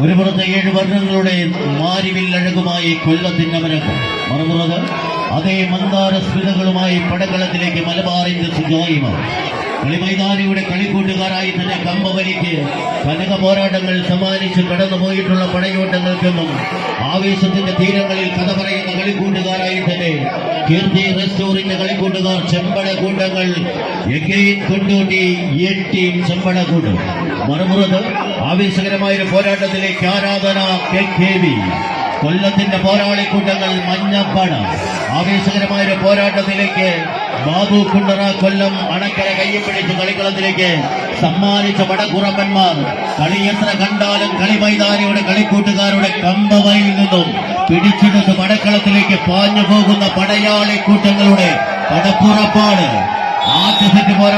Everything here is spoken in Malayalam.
ഒരു പുറത്ത് ഏഴ് വർണങ്ങളുടെ മാരിവിൽ അഴകുമായി കൊല്ലത്തിന്നവരം മറുപുറത്ത് അതേ മന്ദാര സ്മിതകളുമായി പടകളത്തിലേക്ക് മലബാറിന്റെ സുജായിമ കളിമൈതാനിയുടെ കളിക്കൂട്ടുകാരായി തന്നെ കമ്പവലിക്ക് കനക പോരാട്ടങ്ങൾ സമ്മാനിച്ച് കടന്നുപോയിട്ടുള്ള പടയോട്ടങ്ങൾക്കെന്നും ആവേശത്തിന്റെ തീരങ്ങളിൽ കഥ പറയുന്ന കളിക്കൂട്ടുകാരായി തന്നെ കീർത്തി റെസ്റ്റോറിന്റെ കളിക്കൂട്ടുകാർ ചെമ്പട കൂട്ടങ്ങൾ എഗെയിൻ കൊണ്ടോട്ടി എട്ടീം ചെമ്പട കൂട്ടം മറുപുറത്ത് ആവേശകരമായ ഒരു പോരാട്ടത്തിലേക്ക് ആരാധന കെ കെ വി കൊല്ലത്തിന്റെ പോരാളിക്കൂട്ടങ്ങൾ മഞ്ഞപ്പാട. ആവേശകരമായ ഒരു പോരാട്ടത്തിലേക്ക് ബാബു കുണ്ടറ കൊല്ലം അണക്കര കയ്യും പിടിച്ച് കളിക്കളത്തിലേക്ക് സമ്മാനിച്ച വടക്കുറപ്പന്മാർ കളി എത്ര കണ്ടാലും കളി മൈതാനിയുടെ കളിക്കൂട്ടുകാരുടെ കമ്പവയിൽ നിന്നും പിടിച്ചെടുത്ത് വടക്കളത്തിലേക്ക് പാഞ്ഞു പോകുന്ന പടയാളി കൂട്ടങ്ങളുടെ പടപ്പുറപ്പാട്. ആദ്യ സെറ്റ് പോരാ